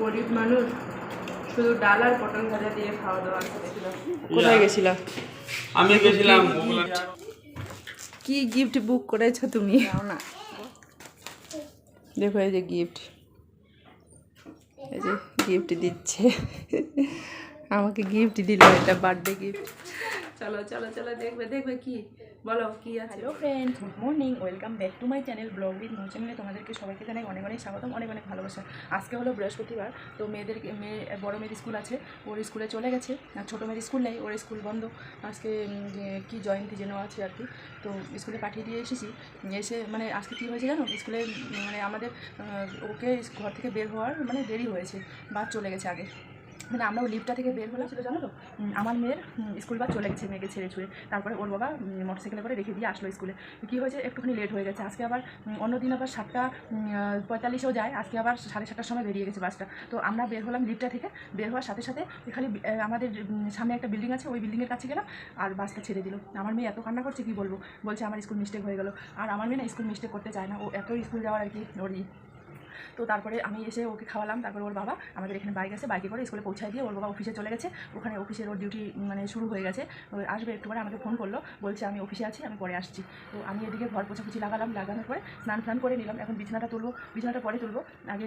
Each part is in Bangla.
গরিব মানুষ শুধু ডাল আর পটল ভাজা দিয়ে খাওয়া দাওয়া করেছিল। কোথায় গেছিলা? আমি গেছিলাম ওগুলা কি গিফট বুক করেছ তুমি? না। দেখো এই যে গিফট এই যে গিফট দিচ্ছে। আমাকে গিফট দিল এটা বার্থডে গিফট চলো চলো চলো, দেখবে দেখবে কি? বলো, কি আছে? Hello friend good morning welcome back to my channel vlog with মো চ্যানেলে তোমাদেরকে সবাইকে জানাই অনেক অনেক স্বাগতম, অনেক অনেক ভালোবাসা। আজকে হলো বৃহস্পতিবার, তো মেয়েদের, মেয়ে, বড় মেয়ের স্কুল আছে, ওর স্কুলে চলে গেছে, আর ছোটো মেয়ের স্কুল নেই, ওর স্কুল বন্ধ। আজকে কি জয়ন্তী যেন আছে আর কি, তো স্কুলে পাঠিয়ে দিয়ে এসেছি, এসে মানে আজকে কী হয়েছে জানো? স্কুলে মানে আমাদের ওকে ঘর থেকে বের হওয়ার মানে দেরি হয়েছে, বাস চলে গেছে আগে। মানে আমরা ওই লিফটটা থেকে বের হলাম, সেটা জানো তো? আমার মেয়ের স্কুল বাস চলে গেছে মেয়েকে ছেড়ে ছুঁড়ে। তারপরে ওর বাবা মোটরসাইকেলে করে রেখে দিয়ে আসলো স্কুলে। কী হয়েছে? একটুখানি লেট হয়ে গেছে। আজকে আবার অন্যদিন আবার সাতটা পঁয়তাল্লিশেও যায়। আজকে আবার সাড়ে সাতটার সময় বেরিয়ে গেছে বাসটা। তো আমরা বের হলাম লিফটটা থেকে। বের হওয়ার সাথে সাথে খালি আমাদের সামনে একটা বিল্ডিং আছে। ওই বিল্ডিংয়ের কাছে গেলাম আর বাসটা ছেড়ে দিল। আমার মেয়ে এত কান্না করছে, কি বলব? বলছে, আমার স্কুল মিস্টেক হয়ে গেল। আর আমার মেয়ে না স্কুল মিস্টেক করতে চায় না। ও এত স্কুল যাওয়ার আর কি ওর। তো তারপরে আমি এসে ওকে খাওয়ালাম, তারপরে ওর বাবা আমাদের এখানে বাইক আছে, বাইকে করে স্কুলে পৌঁছায় দিয়ে ওর বাবা অফিসে চলে গেছে। ওখানে অফিসের ওর ডিউটি মানে শুরু হয়ে গেছে। আসবে একটু পরে আমাকে ফোন করল, বলছে আমি অফিসে আছি, আমি পরে আসছি। তো আমি এদিকে ঘর পোছাপুছি লাগালাম, লাগানোর পরে স্নান ফ্নান করে নিলাম। এখন বিছানাটা তুলবো, বিছানাটা পরে তুলবো। আগে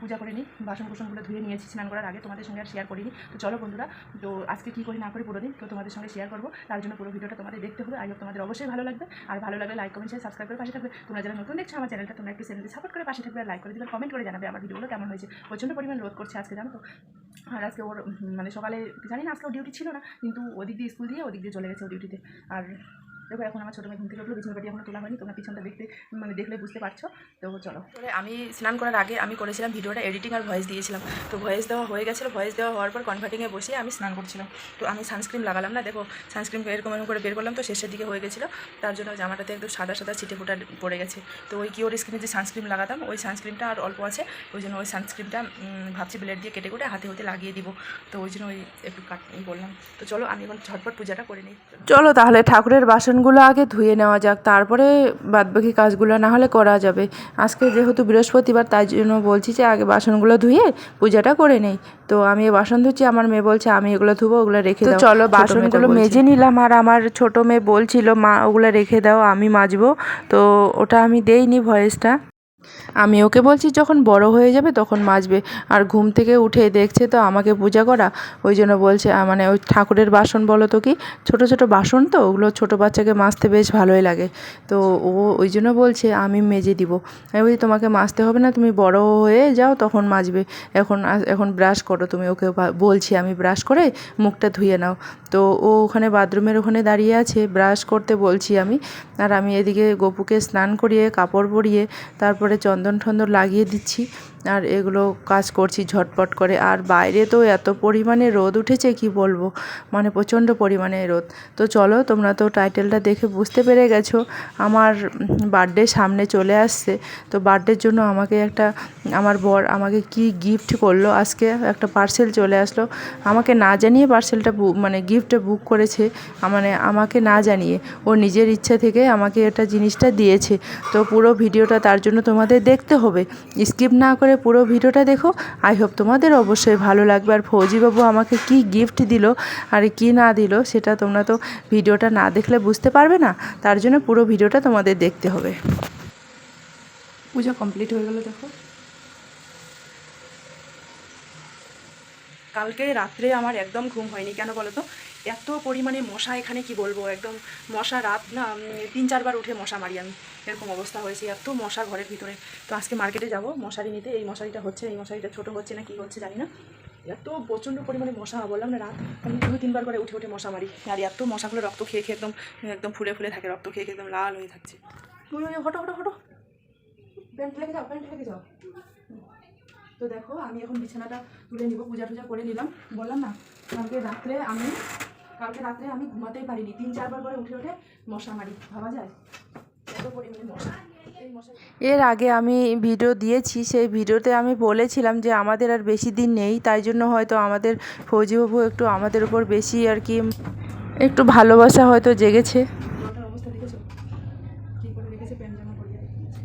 পূজা করে নিই, বাসন কুসনগুলো ধুয়ে নিয়েছি স্নান করার আগে, তোমাদের সঙ্গে আর শেয়ার করিনি। তো চলো বন্ধুরা, তো আজকে কী করি না করি পুরো দিন, তো তোমাদের সঙ্গে শেয়ার করব। তার জন্য পুরো ভিডিওটা তোমাদের দেখতে হবে। হোপ তোমাদের অবশ্যই ভালো লাগবে। আর ভালো লাগলে লাইক কমেন্ট শেয়ার সাবস্ক্রাইব করে পাশে থাকবে। তোমরা যারা নতুন দেখছ আমার চ্যানেলটা তোমরা একটু চ্যানেলকে সাপোর্ট করে পাশে থাকবে আর লাইক করে দিবে কমেন্ট করে জানাবে আমার ভিডিওগুলো কেমন হয়েছে। প্রচণ্ড পরিমাণ রোধ করছে আজকে, জানো তো? আর আজকে ওর মানে সকালে, জানি না আজকে ডিউটি ছিল না, কিন্তু ওদিক দিয়ে স্কুল দিয়ে ওদিক দিয়ে চলে গেছে ও ডিউটিতে আর দেখো এখন আমার ছোটো মেয়ে ঘুম থেকে উঠল বিছানা পাটি এখনও তোলা হয়নি তোমরা পিছনটা দেখতে মানে দেখলে বুঝতে পারছ। তো চলো। আমি স্নান করার আগে আমি করেছিলাম ভিডিওটা এডিটিং আর ভয়েস দিয়েছিলাম। তো ভয়েস দেওয়া হয়ে গেছিল ভয়েস দেওয়া হওয়ার পর কনভার্টিংয়ে বসে আমি স্নান করছিলাম। তো আমি সানস্ক্রিন লাগালাম না দেখো সানস্ক্রিন এরকম এরকম করে বের করলাম তো শেষের দিকে হয়ে গেছিল। তার জন্য জামাটাতে একটু সাদা সাদা ছিটে ফোটা পড়ে গেছে। তো ওই কিওর স্ক্রিনে যে সানস্ক্রিন লাগাতাম ওই সানস্ক্রিনটা আর অল্প আছে ওই জন্য ওই সানস্ক্রিনটা ভাবছি ব্লেড দিয়ে কেটে কেটে হাতে হতে লাগিয়ে দিব। তো ওই জন্য ওই একটু কাট করলাম। তো চলো আমি এখন ঝটপট পূজাটা করে নিই। চলো তাহলে ঠাকুরের বাসনগুলো আগে ধুয়ে নেওয়া যাক তারপরে বাদবাকি কাজগুলো না হলে করা যাবে। আজকে যেহেতু বৃহস্পতিবার তাই জন্য বলছি যে আগে বাসনগুলো ধুয়ে পূজাটা করে নেই। তো আমি এই বাসন ধুচ্ছি আমার মেয়ে বলছে আমি এগুলো ধুবো ওগুলো রেখে দাও। চলো বাসনগুলো মেজে নিলাম আর আমার ছোটো মেয়ে বলছিল মা ওগুলো রেখে দাও আমি মাজবো। তো ওটা আমি দেইনি ভয়েসটা। আমি ওকে বলছি, যখন বড় হয়ে যাবে তখন মাজবে। আর ঘুম থেকে উঠে দেখছে তো আমাকে পূজা করা, ওই জন্য বলছে মানে ওই ঠাকুরের বাসন বলো তো কি? ছোট ছোট বাসন তো, ওগুলো ছোট বাচ্চাকে মাজতে বেশ ভালোই লাগে। তো ও ওই জন্য বলছে, আমি মেজে দিব। আমি বলছি, তোমাকে মাজতে হবে না, তুমি বড় হয়ে যাও, তখন মাজবে। এখন এখন ব্রাশ করো, তুমি ওকে বলছি, আমি ব্রাশ করে মুখটা ধুয়ে নাও। তো ও ওখানে বাথরুমের ওখানে দাঁড়িয়ে আছে, ব্রাশ করতে বলছি আমি। আর আমি এদিকে গপুকে স্নান করিয়ে, কাপড় পরিয়ে, তারপরে চন্দন ঠন্দন লাগিয়ে দিচ্ছি। আর এগুলো কাজ করছি ঝটপট করে। আর বাইরে তো এত পরিমাণে রোদ উঠেছে, কি বলব? মানে প্রচণ্ড পরিমাণে রোদ। তো চলো, তোমরা তো টাইটেলটা দেখে বুঝতে পেরে গেছো, আমার বার্থডে সামনে চলে আসছে। তো বার্থডের জন্য আমাকে একটা, আমার বর আমাকে কি গিফট করল, আজকে একটা পার্সেল চলে আসলো। আমাকে না জানিয়ে পার্সেলটা মানে গিফটটা বুক করেছে মানে আমাকে না জানিয়ে। ও নিজের ইচ্ছা থেকে আমাকে এটা জিনিসটা দিয়েছে। তো পুরো ভিডিওটা তার জন্য তোমাদের দেখতে হবে। স্কিপ না করে পুরো ভিডিওটা দেখো। আই হোপ তোমাদের অবশ্যই ভালো লাগবে। আর ফৌজিবাবু আমাকে কি গিফট দিল আর কি না দিল সেটা তোমরা তো ভিডিওটা না দেখলে বুঝতে পারবে না। তার জন্য পুরো ভিডিওটা তোমাদের দেখতে হবে। পূজা কমপ্লিট হয়ে গেল, দেখো। কালকে রাত্রে আমার একদম ঘুম হয়নি। কেন বলো তো? এত পরিমাণে মশা এখানে কি বলব? একদম মশা রাত না তিন, চারবার উঠে মশা মারি আমি। এরকম অবস্থা হয়েছে, এত মশা ঘরের ভিতরে। তো আজকে মার্কেটে যাব, মশারি নিতে। এই মশারিটা হচ্ছে, এই মশারিটা ছোট হচ্ছে না কি হচ্ছে জানি না। এত প্রচণ্ড পরিমাণে মশা, বললাম না রাত, আমি দুই তিনবার করে উঠে উঠে মশা মারি। আর এত মশাগুলো রক্ত খেয়ে খেয়ে একদম একদম ফুলে ফুলে থাকে, রক্ত খেয়ে খেয়ে একদম লাল হয়ে থাকছে। হটো হটো হটো। প্যান্ট লেগে যাও, প্যান্ট লেগে যাও। তো দেখো, আমি এখন বিছানাটা তুলে নিব, পূজা টুজা করে নিলাম। বললাম না, কালকে রাত্রে আমি কালকে রাত্রে আমি ঘুমাতেই পারিনি। তিন, চারবার করে উঠে উঠে মশা মারি। ভাবা যায়? এত পরিমাণে মশা। এর আগে আমি ভিডিও দিয়েছি, সেই ভিডিওতে আমি বলেছিলাম যে আমাদের আর বেশি দিন নেই, তাই জন্য হয়তো আমাদের ফৌজিবাবু একটু আমাদের উপর বেশি আর কি একটু ভালোবাসা হয়তো জেগেছে জলটার অবস্থা দেখেছ কি করে রেখেছে প্যান্ট জামা পরিয়ে রেখেছে।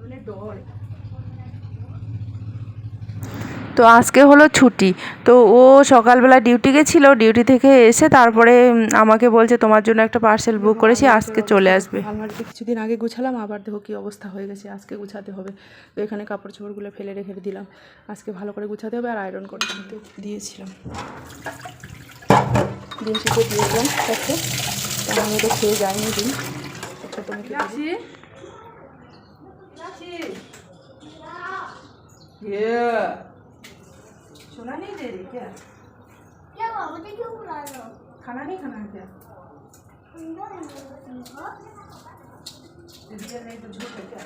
মানে ডর তো আজকে হলো ছুটি। তো ও সকালবেলা ডিউটি গেছিল ডিউটি থেকে এসে তারপরে আমাকে বলছে তোমার জন্য একটা পার্সেল বুক করেছি আজকে চলে আসবে। আলমারিতে কিছুদিন আগে গুছালাম আবার দেখো কী অবস্থা হয়ে গেছে আজকে গুছাতে হবে। তো এখানে কাপড় চোপড়গুলো ফেলে রেখে দিলাম। আজকে ভালো করে গুছাতে হবে আর আয়রন করতে হবে। দিয়েছিলাম। ডিম দিয়েছিলাম দেখো। আমি তো খেয়ে যাইনি ডিম দিই। सोना नहीं दे रही क्या क्या हुआ मुझे क्यों बुला रहे हो खाना नहीं खाना है क्या দিদির নেই তো ঝোল খেতে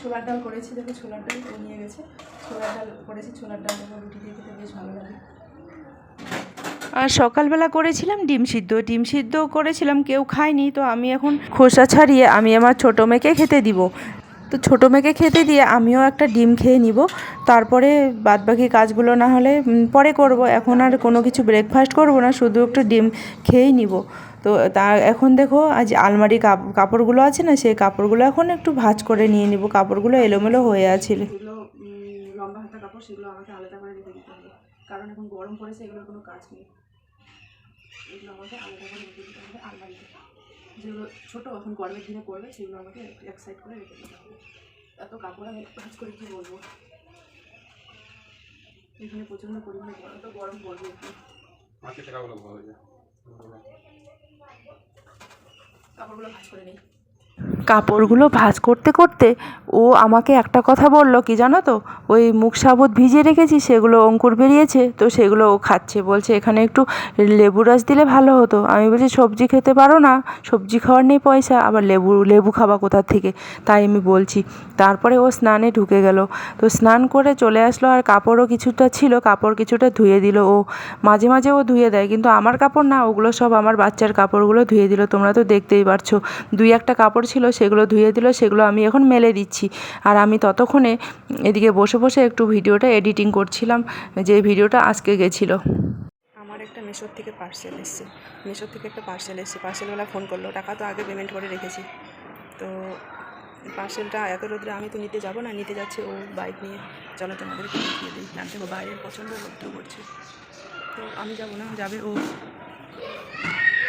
ছোলার ডাল করেছি দেখো ছোলার ডাল ও নিয়ে গেছে ছোলার ডাল করেছি ছোলার ডাল দেখো রুটি দিয়ে খেতে বেশ ভালো লাগে আর সকালবেলা করেছিলাম ডিম সিদ্ধ ডিম সিদ্ধ করেছিলাম কেউ খায়নি তো আমি এখন খোসা ছাড়িয়ে আমি আমার ছোটো মেয়েকে খেতে দিব তো ছোটো মেয়েকে খেতে দিয়ে আমিও একটা ডিম খেয়ে নিব। তারপরে বাদবাকি কাজগুলো না হলে পরে করব। এখন আর কোনো কিছু ব্রেকফাস্ট করব না, শুধু একটু ডিম খেয়েই নিব। তো তা এখন দেখো, আজ আলমারি কাপ- কাপড়গুলো আছে না, সেই কাপড়গুলো এখন একটু ভাজ করে নিয়ে নিব। কাপড়গুলো এলোমেলো হয়ে আছে। লম্বা হাতা কাপড়, সেগুলো আমাকে আলাদা করে রেখে দিতে হবে। কারণ এখন গরম পড়েছে, এগুলোর কোনো কাজ নেই। এগুলো আমাকে আলাদা করে রেখে দিতে হবে আলমারিতে যেগুলো ছোটো এখন গরমের দিনে পড়বে সেগুলো আমাকে এক সাইড করে রেখে দিতে হবে। এত কাপড় আমি ভাজ করে কী বলব? এখানে প্রচণ্ড পরিমাণে গরম তো গরম পড়বে কাপড়গুলো ভাজ করে নেই। কাপড়গুলো ভাঁজ করতে করতে ও আমাকে একটা কথা বলল, কি জানো তো? ওই মুখ সাবুত ভিজিয়ে রেখেছি, সেগুলো অঙ্কুর বেরিয়েছে, তো সেগুলো ও খাচ্ছে। বলছে, এখানে একটু লেবু রস দিলে ভালো হতো। আমি বলছি, সবজি খেতে পারো না, সবজি খাওয়ার নেই পয়সা, আবার লেবু লেবু খাবা কোথার থেকে? তাই আমি বলছি। তারপরে ও স্নানে ঢুকে গেল। তো স্নান করে চলে আসলো, আর কাপড়ও কিছুটা ছিল, কাপড় কিছুটা ধুয়ে দিল ও। মাঝে মাঝে ও ধুয়ে দেয়, কিন্তু আমার কাপড় না, ওগুলো সব আমার বাচ্চার কাপড়গুলো ধুয়ে দিল। তোমরা তো দেখতেই পারছ, দুই একটা কাপড় ছিল সেগুলো ধুয়ে দিল, সেগুলো আমি এখন মেলে দিচ্ছি। আর আমি ততক্ষণে এদিকে বসে বসে একটু ভিডিওটা এডিটিং করছিলাম, যে ভিডিওটা আজকে গেছিল। আমার একটা মেশোর থেকে পার্সেল এসছে। মেশোর থেকে একটা পার্সেল এসছে। পার্সেলওয়ালা ফোন করল, টাকা তো আগে পেমেন্ট করে রেখেছি। তো পার্সেলটা এত রোদ্রে আমি তো নিতে যাব না, নিতে যাচ্ছে ও বাইক নিয়ে। চলো তোমাদেরকে দেখিয়ে দিই। হবে বাইরের রোদ্র করছে। তো আমি যাব না, যাবে ও।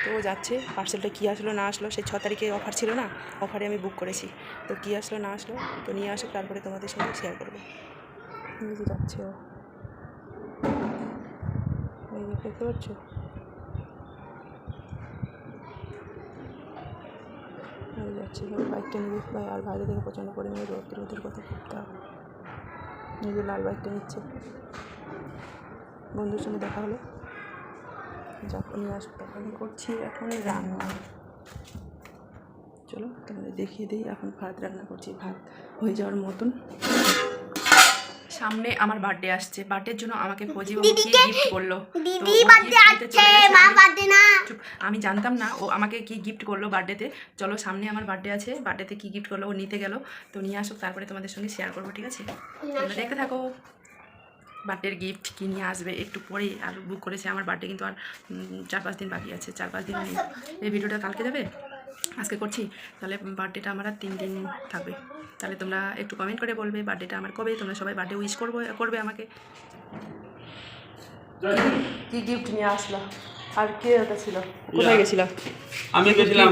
তো ও যাচ্ছে পার্সেলটা কী আসলো, না আসলো, সেই ছ তারিখে অফার ছিল না অফারে আমি বুক করেছি। তো কী আসলো, না আসলো, তো নিয়ে আসো তারপরে তোমাদের সঙ্গে শেয়ার করব। নিজে যাচ্ছে ও। দেখতে পাচ্ছ? যাচ্ছি বাইকটা ভাই, আর বাইরে থেকে প্রচণ্ড পরিমাণে রোদ, রোদের কথা করতে হবে নিজে লাল বাইকটা নিচ্ছে। বন্ধুর সঙ্গে দেখা হলো। যাক নিয়ে আসুক তখন করছি এখন রান্না। চলো তোমাদের দেখিয়ে দিই এখন ভাত রান্না করছি ভাত হয়ে যাওয়ার মতন। সামনে আমার বার্থডে আসছে বার্থডের জন্য আমাকে ফজি বাবু কি গিফট করল? দিদি বার্থডে গেছে। মা আমি- বার্থডে না। চুপ আমি জানতাম না ও আমাকে কি গিফট করল বার্থডেতে চলো সামনে আমার বার্থডে আছে বার্থডেতে কি গিফট করল ও নিতে গেল। তো নিয়ে আসুক তারপরে তোমাদের সঙ্গে শেয়ার করব ঠিক আছে। তোমরা দেখতে থাকো। বার্থডের গিফট কি নিয়ে আসবে একটু পরেই আর বুক করেছে আমার বার্থডে কিন্তু আর চার পাঁচ দিন বাকি আছে চার পাঁচ দিন নেই এই ভিডিওটা কালকে যাবে আজকে করছি। তাহলে বার্থডেটা আমার আর তিন দিন থাকবে। তাহলে তোমরা একটু কমেন্ট করে বলবে বার্থডেটা আমার কবে তোমরা সবাই বার্থডে উইশ করব করবে আমাকে। কি গিফট নিয়ে আসলো? আর কে ওটা ছিল? কোথায় গেছিলাম আমি গেছিলাম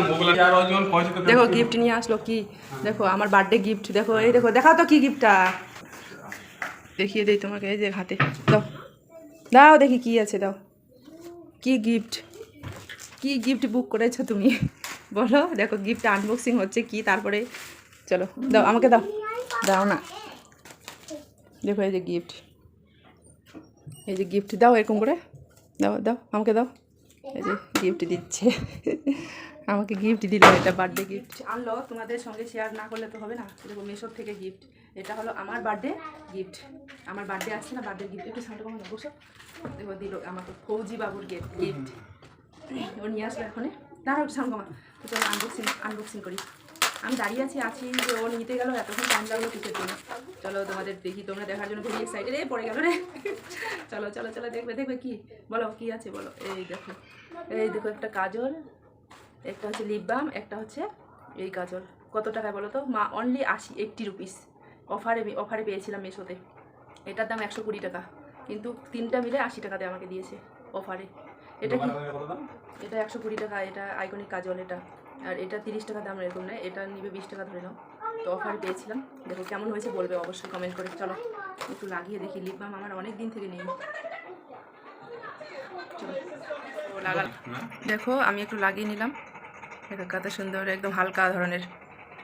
আর ওজন দেখো গিফট নিয়ে আসলো কি? দেখো আমার বার্থডে গিফট দেখো এই দেখো দেখাও তো কি গিফটটা দেখিয়ে দিই তোমাকে, এই যে হাতে, দাও। দাও দেখি কি আছে, দাও। কি গিফট কি গিফট বুক করেছ তুমি? বলো, দেখো গিফট আনবক্সিং হচ্ছে কি, তারপরে চলো, দাও, আমাকে দাও। দাও না। দেখো এই যে গিফট এই যে গিফট দাও এরকম করে। দাও দাও, আমাকে দাও। এই যে গিফট দিচ্ছে। আমাকে গিফট দিল, এটা বার্থডে গিফট আনলো, তোমাদের সঙ্গে শেয়ার না করলে তো হবে না, এরকম মেশোর থেকে গিফট এটা হলো আমার বার্থডে গিফট আমার বার্থডে আসছে না বার্থডে গিফট একটু সামনে কখন বসো। দেখো দিল আমাকে ফৌজি বাবুর গিফট গিফট ও নিয়ে আসলো এখন। দাঁড়াও একটু সামনে কমা তো চলো আনবক্সিং আনবক্সিং করি। আমি দাঁড়িয়ে আছি আছি, যে ও নিতে গেল, এতক্ষণ টাইম লাগল কিসের জন্য। চলো তোমাদের দেখি, তোমরা দেখার জন্য ভেরি এক্সাইটেড এই পড়ে গেল রে। চলো চলো চলো, দেখবে দেখবে কি? বলো, কি আছে বলো? এই দেখো এই দেখো একটা কাজল, একটা হচ্ছে লিপ বাম একটা হচ্ছে এই কাজল। কত টাকায় বলো তো? মা অনলি আশি এইট্টি রুপিস অফারে অফারে পেয়েছিলাম মেশোতে। এটার দাম একশো কুড়ি টাকা। কিন্তু তিনটা মিলে আশি টাকাতে আমাকে দিয়েছে অফারে। এটা কি? এটা একশো কুড়ি টাকা এটা আইকনিক কাজল এটা। আর এটা তিরিশ টাকা দাম এরকম নেয় এটা নিবে বিশ টাকা ধরে নাও। তো অফার পেয়েছিলাম। দেখো কেমন হয়েছে বলবে অবশ্যই কমেন্ট করে। চলো একটু লাগিয়ে দেখি। লিপ বাম আমার অনেক দিন থেকে নেই। লাগাল দেখো আমি একটু লাগিয়ে নিলাম। এটা কত সুন্দর একদম হালকা ধরনের।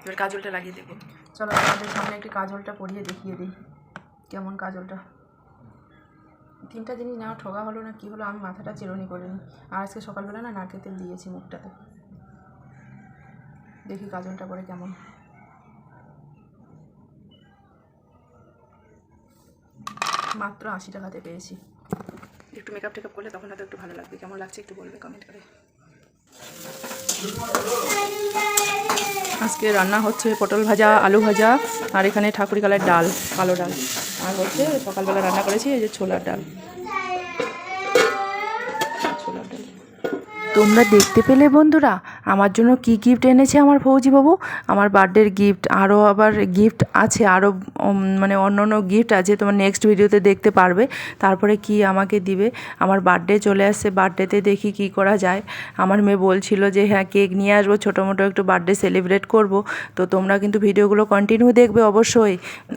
এবার কাজলটা লাগিয়ে দেবো। চলো আমাদের সামনে একটি কাজলটা পরিয়ে দেখিয়ে দিই। কেমন কাজলটা? তিনটা জিনিস না ঠগা হলো না কি হলো আমি মাথাটা চিরুনি করিনি। আর আজকে সকালবেলা না নারকেল তেল দিয়েছি মুখটাতে। দেখি কাজলটা পরে কেমন। মাত্র আশি টাকাতে পেয়েছি। একটু মেকআপ টেকআপ করলে তখন হয়তো একটু ভালো লাগবে। কেমন লাগছে একটু বলবে কমেন্ট করে। আজকে রান্না হচ্ছে পটল ভাজা, আলু ভাজা, আর এখানে ঠাকুরি কালের ডাল, কালো ডাল। আর হচ্ছে সকালবেলা রান্না করেছি এই যে ছোলার ডাল। তোমরা দেখতে পেলে বন্ধুরা আমার জন্য কি গিফট এনেছে আমার ফৌজিবাবু? আমার বার্থডের গিফট আরও আবার গিফট আছে আরও মানে অন্য অন্য গিফট আছে, তোমার নেক্সট ভিডিওতে দেখতে পারবে। তারপরে কি আমাকে দিবে? আমার বার্থডে চলে আসছে বার্থডেতে দেখি কি করা যায়। আমার মেয়ে বলছিল যে হ্যাঁ কেক নিয়ে আসব, ছোটো মোটো একটু বার্থডে সেলিব্রেট করব। তো তোমরা কিন্তু ভিডিওগুলো কন্টিনিউ দেখবে অবশ্যই।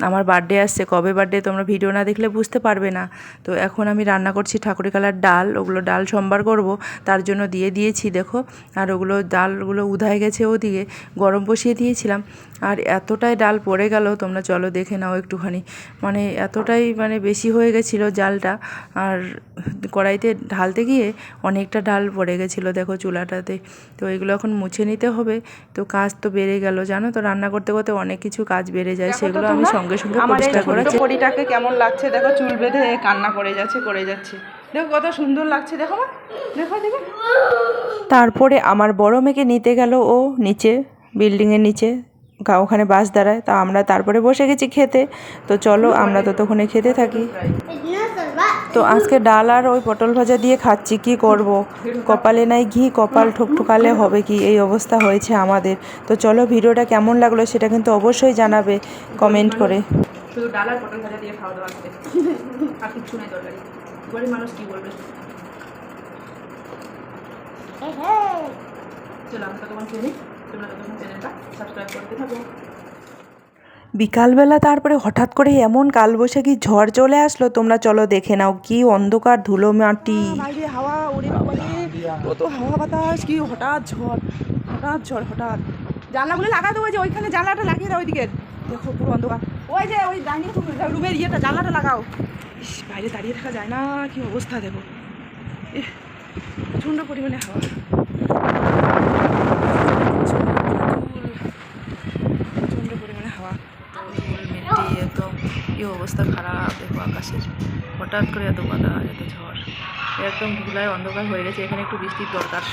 আমার বার্থডে আসছে, কবে বার্থডে তোমরা ভিডিও না দেখলে বুঝতে পারবে না। তো এখন আমি রান্না করছি ঠাকুরি কালার ডাল, ওগুলো ডাল সম্বার করব, তার জন্য দিয়ে দিয়েছি, দেখো। আর ওগুলো ডালগুলো উধায় গেছে ওদিকে গরম বসিয়ে দিয়েছিলাম। আর এতটাই ডাল পড়ে গেল তোমরা চলো দেখে নাও একটুখানি। মানে এতটাই মানে বেশি হয়ে গেছিল জালটা। আর কড়াইতে ঢালতে গিয়ে অনেকটা ডাল পড়ে গেছিল দেখো চুলাটাতে। তো এগুলো এখন মুছে নিতে হবে। তো কাজ তো বেড়ে গেল জানো তো রান্না করতে করতে অনেক কিছু কাজ বেড়ে যায়। সেগুলো আমি সঙ্গে সঙ্গে পরিষ্কার করার পরিটাকে কেমন লাগছে? দেখো চুল বেঁধে কান্না করে যাচ্ছে করে যাচ্ছে। দেখো কত সুন্দর লাগছে দেখো মা। দেখো দেখো। তারপরে আমার বড় মেয়েকে নিতে গেল ও নিচে বিল্ডিংয়ের নিচে। ওখানে বাস দাঁড়ায়। তা আমরা তারপরে বসে গেছি খেতে। তো চলো আমরা ততক্ষণে খেতে থাকি। তো আজকে ডাল আর ওই পটল ভাজা দিয়ে খাচ্ছি কি করব। কপালে নাই ঘি কপাল ঠুকঠুকালে হবে কি? এই অবস্থা হয়েছে আমাদের। তো চলো ভিডিওটা কেমন লাগল সেটা কিন্তু অবশ্যই জানাবে কমেন্ট করে। শুধু ডাল আর পটল ভাজা দিয়ে খাওয়া দাওয়া আর কিছু নেই গরিব মানুষ কি বলবে চলো আমরা ততক্ষণ খেয়ে নিই তোমরা ততক্ষণ চ্যানেলটা সাবস্ক্রাইব করতে থাকো বিকালবেলা তারপরে হঠাৎ করে এমন কালবৈশাখী ঝড় চলে আসলো তোমরা চলো দেখে নাও কি অন্ধকার ধুলো মাটি বাইরে হাওয়া ওরে বাবা কত হাওয়া বাতাস কি হঠাৎ ঝড় হঠাৎ ঝড় হঠাৎ। জানলাগুলো লাগা দেবো যে ওইখানে জানলাটা লাগিয়ে দাও ওইদিকে। দেখো পুরো অন্ধকার। ওই যে ওই ডাইনিং রুমের ইয়েটা জানলাটা লাগাও। ইস, বাইরে দাঁড়িয়ে থাকা যায় না, কি অবস্থা দেখো। প্রচণ্ড পরিমাণে হাওয়া। প্রচণ্ড পরিমাণে হাওয়া। একদম কি অবস্থা খারাপ, দেখো আকাশের হঠাৎ করে এত বাতাস এত ঝড়। একদম ধুলায় অন্ধকার হয়ে গেছে, এখানে একটু বৃষ্টির দরকার।